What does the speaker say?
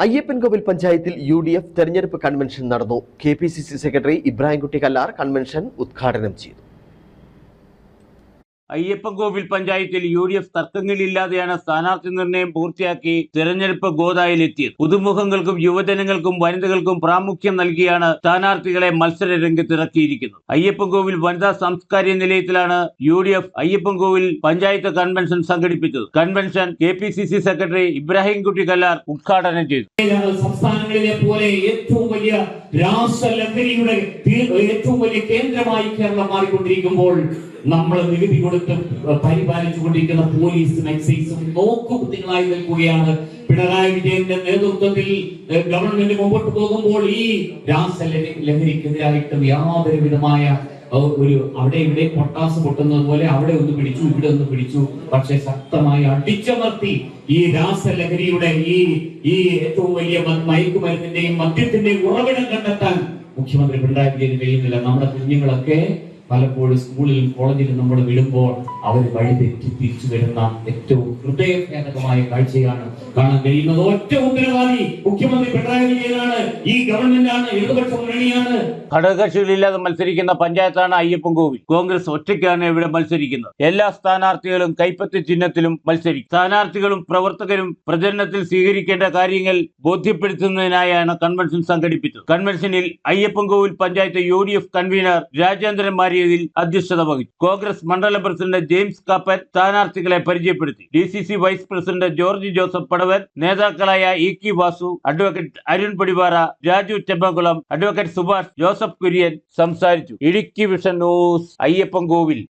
അയ്യപ്പൻകോവിൽ പഞ്ചായത്തിൽ U D F തെരഞ്ഞെടുപ്പ് convention നടന്നു. K P C C secretary Ibrahimkutty Kallar convention ഉദ്ഘാടനം ചെയ്തു. അയ്യപ്പൻകോവിൽ പഞ്ചായത്തിൽ യു ഡി എഫ് തർക്കങ്ങളില്ലാതെയാണ് സ്ഥാനാർത്ഥി നിർണയം പൂർത്തിയാക്കി തെരഞ്ഞെടുപ്പ് ഗോതായിലെത്തിയത് പുതുമുഖങ്ങൾക്കും യുവജനങ്ങൾക്കും വനിതകൾക്കും പ്രാമുഖ്യം നൽകിയാണ് സ്ഥാനാർത്ഥികളെ മത്സര രംഗത്തിറക്കിയിരിക്കുന്നത്. അയ്യപ്പൻകോവിൽ വനിതാ സാംസ്കാരിക നിലയത്തിലാണ് U D F Ayyappankovil panchayat convention സംഘടിപ്പിച്ചത്. Convention K P C C secretary Ibrahimkutty Kallar ഉദ്ഘാടനം ചെയ്തു. സംസ്ഥാനങ്ങളിലെ പോലെ ഏറ്റവും വലിയ രാസലഹരിയുടെ ഏറ്റവും വലിയ കേന്ദ്രമായി കേരളം മാറിക്കൊണ്ടിരിക്കുമ്പോൾ നമ്മൾ നികുതി കൊടുത്ത് പരിപാലിച്ചുകൊണ്ടിരിക്കുന്ന പോലീസും എക്സൈസും നോക്കുകുത്തികളായി നിൽക്കുകയാണ്. പിണറായി വിജയന്റെ നേതൃത്വത്തിൽ ഗവൺമെന്റ് മുമ്പോട്ട് പോകുമ്പോൾ ഈ രാസലഹരിക്കെതിരായിട്ട് യാതൊരു വിധമായ ഒരു അവിടെ ഇവിടെ പൊട്ടാസ് പൊട്ടുന്നത് പോലെ അവിടെ ഒന്ന് പിടിച്ചു ഇവിടെ ഒന്ന് പിടിച്ചു. പക്ഷെ ശക്തമായി അടിച്ചമർത്തി ഈ രാസലഹരിയുടെ ഈ ഈ ഏറ്റവും വലിയ മയക്കുമരുന്നിന്റെയും മദ്യത്തിന്റെയും ഉറവിടം കണ്ടെത്താൻ മുഖ്യമന്ത്രി പിണറായി വിജയന് കഴിയുന്നില്ല. നമ്മുടെ കുഞ്ഞുങ്ങളൊക്കെ പലപ്പോഴും സ്കൂളിൽ കോളേജിൽ നമ്മൾ വിടുമ്പോൾ അവർ വഴി തെറ്റി തിരിച്ചു വരുന്ന ഏറ്റവും ഹൃദയഭേദകമായ കാഴ്ചയാണ് കാണാൻ കഴിയുന്നത്. ഒറ്റ ഉത്തരവാദി മുഖ്യമന്ത്രി പിണറായി വിജയനാണ്. ഈ ഗവൺമെന്റാണ് ഇടതുപക്ഷ മുന്നണിയാണ്. ഘടകകക്ഷികളില്ലാതെ മത്സരിക്കുന്ന പഞ്ചായത്താണ് അയ്യപ്പൻകോവിൽ കോൺഗ്രസ് ഒറ്റയ്ക്കാണ് ഇവിടെ മത്സരിക്കുന്നത്. എല്ലാ സ്ഥാനാർത്ഥികളും കൈപ്പത്തി ചിഹ്നത്തിലും മത്സരിക്കും. സ്ഥാനാർത്ഥികളും പ്രവർത്തകരും പ്രചരണത്തിൽ സ്വീകരിക്കേണ്ട കാര്യങ്ങൾ ബോധ്യപ്പെടുത്തുന്നതിനായാണ് കൺവെൻഷൻ സംഘടിപ്പിച്ചത്. കൺവെൻഷനിൽ അയ്യപ്പൻകോവിൽ പഞ്ചായത്ത് യു കൺവീനർ രാജേന്ദ്രൻ മാരിയതിൽ അധ്യക്ഷത വഹിച്ചു. കോൺഗ്രസ് മണ്ഡലം പ്രസിഡന്റ് ജെയിംസ് കാപ്പൻ സ്ഥാനാർത്ഥികളെ പരിചയപ്പെടുത്തി. D C C vice president George Joseph Padavan നേതാക്കളായ E K Vasu advocate Arun Padivara Raju Chembakulam advocate Subhash Joseph Kurian സംസാരിച്ചു. Idukki vision news Ayyappankovil.